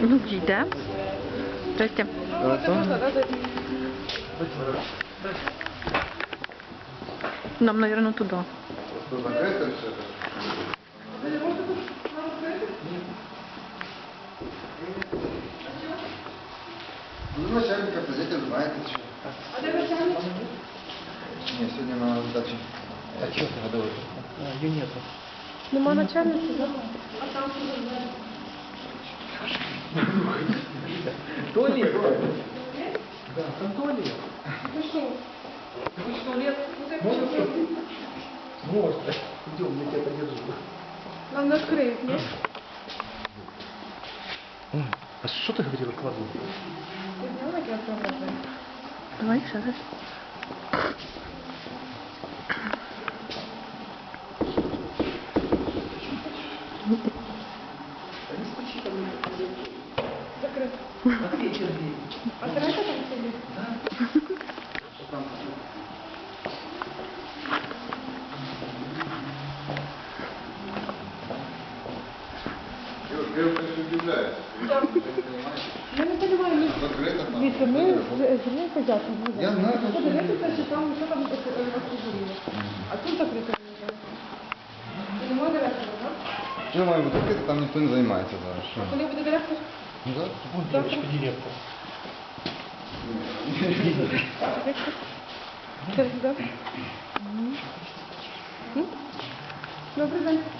Ну, йде. Здрасте. Нам, наверное, туда. Просто закрито все. Ну, начальника позитив знаєте, що. А де начальник? Ні, сьогодні на дачі. А чего ты годовой? А, ее нету. Нема начальниці, да? Туалет? Да, туалет. Ну что? Ты хочешь туалет? Можно? Можно. Идем, я тебя подержу. Нам открыть, нет? А что ты говорила кладу? Ты знала, как я отправляю? Давай, ще раз. Закрыто. На вечер дверь. А ты там сидит? Девушка, я конечно удивляюсь. Я не понимаю, ну, Закрито там. Витя, мы зря хозяйство. Я знаю, что Подивитися, що там, що там обслуживали. А тут закрито. І немає директора, так? Що має бути закрито, там ніхто не займається зараз. Що? Коли буде директор? Да? Вон девочка директор. Добрий день.